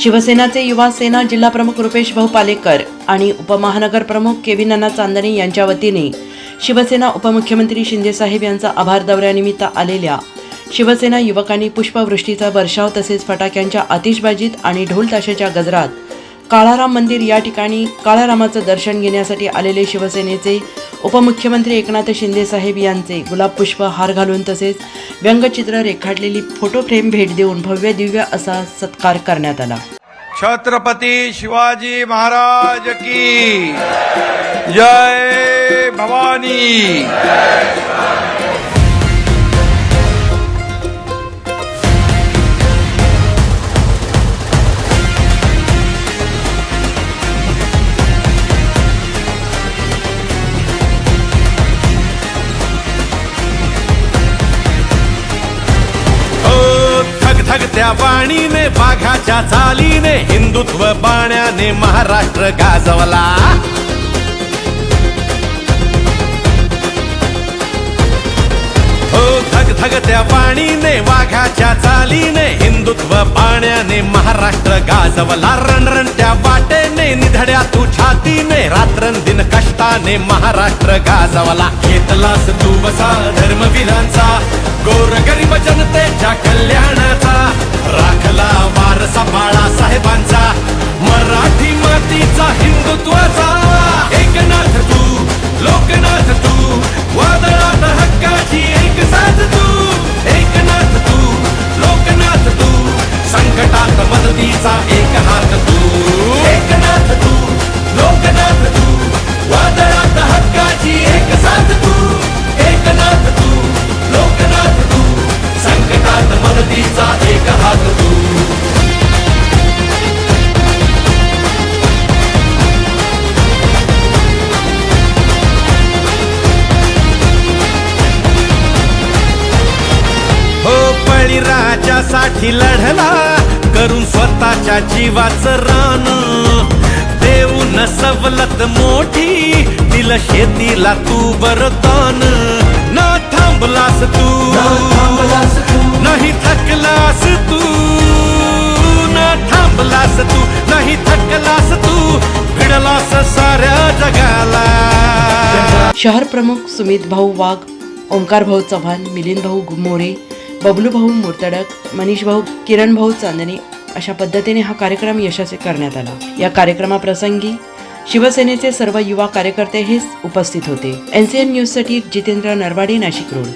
शिवसेनाचे युवा सेना जिल्हाप्रमुख रुपेश भाऊ पालेकर आणि उपमहानगर प्रमुख केविन अन्ना चांदणे यांच्या वतीने शिवसेना उपमुख्यमंत्री शिंदेसाहेब यांचा आभार दौऱ्यानिमित्त आलेल्या शिवसेना युवकांनी पुष्पवृष्टीचा वर्षाव तसेच फटाक्यांच्या आतिषबाजीत आणि ढोल ताशाच्या गजरात काळाराम मंदिर या ठिकाणी काळारामाचं दर्शन घेण्यासाठी आलेले शिवसेनेचे उपमुख्यमंत्री एकनाथ शिंदे साहेब यांचे गुलाब पुष्प हार घालून तसेच व्यंगचित्र रेखाटलेली फोटो फ्रेम भेट देऊन भव्य दिव्य असा सत्कार करण्यात आला. छत्रपती शिवाजी महाराज की जय भवानी. त्या वाणीने बाघाच्या चालीने हिंदुत्व बाण्याने महाराष्ट्र गाजवला. हो धग धग त्या वाणीने वाघाच्या चालीने हिंदुत्व पाण्याने महाराष्ट्र गाजवला. रणरण त्या वाटेने निधड्या तू छातीने रात्रंदिन कष्टाने महाराष्ट्र गाजवला. घेतलास तू वसा धर्मवीरांचा गोर गरीब जनतेच्या कल्याण संकटात एक हात तू. एकनाथ तू लोकनाथ तू. वादळात हक्काची एक साथ तू. एकनाथ तू लोकनाथ तू. संकटात मदतीचा एक हात तू. हो बळीराजासाठी लढला. करून स्वतःच्या जीवाचं रान. देऊन सवलत मोठी दिल शेतीला तू वरदान न थांबलास तू. नाही थकलास तू. न थांबलास तू. नाही थकलास तू. भिडलास साऱ्या जगाला. शहर प्रमुख सुमित भाऊ वाघ ओंकार भाऊ चव्हाण मिलिंद भाऊ मोरे बबलू भाऊ मुर्तडक मनीष भाऊ किरण भाऊ चांदणे अशा पद्धतीने हा कार्यक्रम यशस्वी करण्यात आला. या कार्यक्रमाप्रसंगी शिवसेनेचे सर्व युवा कार्यकर्ते हेच उपस्थित होते. एनसीएन न्यूजसाठी जितेंद्र नरवाडे नाशिक रोड.